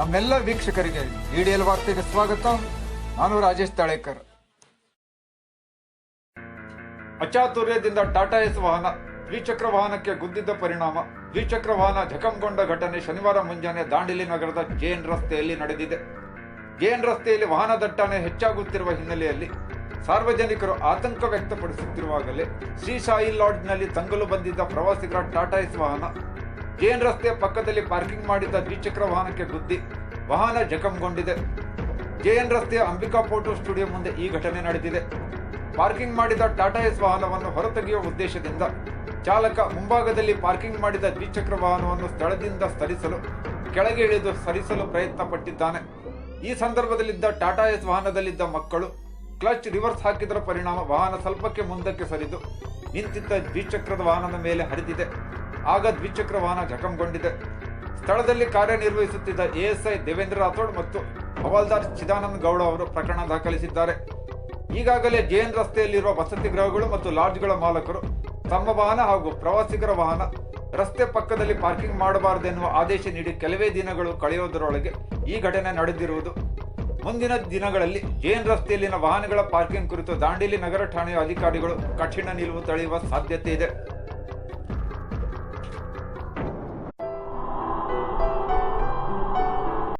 ನಮ್ಮೆಲ್ಲ ವೀಕ್ಷಕರಿಗೆ ಡಿಡಿಎಲ್ ವಾರ್ತೆಗೆ ಸ್ವಾಗತ. ನಾನು ರಾಜೇಶ್ ತಾಳೇಕರ್. ಅಚಾತುರ್ಯದಿಂದ ಟಾಟಾ ಎಸ್ ವಾಹನ, ದ್ವಿಚಕ್ರ ವಾಹನಕ್ಕೆ ಗುದ್ದಿದ್ದ ಪರಿಣಾಮ. ದ್ವಿಚಕ್ರ ವಾಹನ ಜಖಂಗೊಂಡ ಘಟನೆ ಶನಿವಾರ ಮುಂಜಾನೆ ದಾಂಡಿಲಿ ನಗರದ ಜೇನ್ ರಸ್ತೆಯಲ್ಲಿ ನಡೆದಿದೆ. ಜೇನ್ ರಸ್ತೆಯಲ್ಲಿ ವಾಹನ ದಟ್ಟಣೆ ಹೆಚ್ಚಾಗುತ್ತಿರುವ ಹಿನ್ನೆಲೆಯಲ್ಲಿ ಸಾರ್ವಜನಿಕರು ಆತಂಕ ವ್ಯಕ್ತಪಡಿಸುತ್ತಿರುವಾಗಲೇ ಶ್ರೀ ಸಾಯಿ ಲಾಡ್ಜ್ನಲ್ಲಿ ತಂಗಲು ಬಂದಿದ್ದ ಪ್ರವಾಸಿಗರ ಟಾಟಾ ಎಸ್ ವಾಹನ ಜೇನ್ ರಸ್ತೆಯ ಪಕ್ಕದಲ್ಲಿ ಪಾರ್ಕಿಂಗ್ ಮಾಡಿದ್ದ ದ್ವಿಚಕ್ರ ವಾಹನಕ್ಕೆ ಗುದ್ದಿ ವಾಹನ ಜಖಂಗೊಂಡಿದೆ. ಜೆಎನ್ ರಸ್ತೆಯ ಅಂಬಿಕಾ ಫೋಟೋ ಸ್ಟುಡಿಯೋ ಮುಂದೆ ಈ ಘಟನೆ ನಡೆದಿದೆ. ಪಾರ್ಕಿಂಗ್ ಮಾಡಿದ ಟಾಟಾ ಎಸ್ ವಾಹನವನ್ನು ಹೊರತೆಗೆಯುವ ಉದ್ದೇಶದಿಂದ ಚಾಲಕ ಮುಂಭಾಗದಲ್ಲಿ ಪಾರ್ಕಿಂಗ್ ಮಾಡಿದ ದ್ವಿಚಕ್ರ ವಾಹನವನ್ನು ಸ್ಥಳದಿಂದ ಸರಿಸಲು, ಕೆಳಗೆ ಇಳಿದು ಸರಿಸಲು ಪ್ರಯತ್ನ ಪಟ್ಟಿದ್ದಾನೆ ಈ ಸಂದರ್ಭದಲ್ಲಿದ್ದ ಟಾಟಾ ಎಸ್ ವಾಹನದಲ್ಲಿದ್ದ ಮಕ್ಕಳು ಕ್ಲಚ್ ರಿವರ್ಸ್ ಹಾಕಿದರ ಪರಿಣಾಮ ವಾಹನ ಸ್ವಲ್ಪಕ್ಕೆ ಮುಂದಕ್ಕೆ ಸರಿದು ನಿಂತಿದ್ದ ದ್ವಿಚಕ್ರದ ವಾಹನದ ಮೇಲೆ ಹರಿದಿದೆ. ಆಗ ದ್ವಿಚಕ್ರ ವಾಹನ ಜಖಂಗೊಂಡಿದೆ. ಸ್ಥಳದಲ್ಲಿ ಕಾರ್ಯನಿರ್ವಹಿಸುತ್ತಿದ್ದ ಎಎಸ್ಐ ದೇವೇಂದ್ರ ರಾಥೋಡ್ ಮತ್ತು ಹವಾಲ್ದಾರ್ ಚಿದಾನಂದ್ ಗೌಡ ಅವರು ಪ್ರಕರಣ ದಾಖಲಿಸಿದ್ದಾರೆ. ಈಗಾಗಲೇ ಜೇನ್ ರಸ್ತೆಯಲ್ಲಿರುವ ವಸತಿ ಗೃಹಗಳು ಮತ್ತು ಲಾಡ್ಜ್ಗಳ ಮಾಲಕರು ತಮ್ಮ ವಾಹನ ಹಾಗೂ ಪ್ರವಾಸಿಗರ ವಾಹನ ರಸ್ತೆ ಪಕ್ಕದಲ್ಲಿ ಪಾರ್ಕಿಂಗ್ ಮಾಡಬಾರದೆನ್ನುವ ಆದೇಶ ನೀಡಿ ಕೆಲವೇ ದಿನಗಳು ಕಳೆಯುವುದರೊಳಗೆ ಈ ಘಟನೆ ನಡೆದಿರುವುದು. ಮುಂದಿನ ದಿನಗಳಲ್ಲಿ ಜೇನ್ ರಸ್ತೆಯಲ್ಲಿನ ವಾಹನಗಳ ಪಾರ್ಕಿಂಗ್ ಕುರಿತು ದಾಂಡೇಲಿ ನಗರ ಠಾಣೆಯ ಅಧಿಕಾರಿಗಳು ಕಠಿಣ ನಿಲುವು ತಳೆಯುವ ಸಾಧ್ಯತೆ ಇದೆ.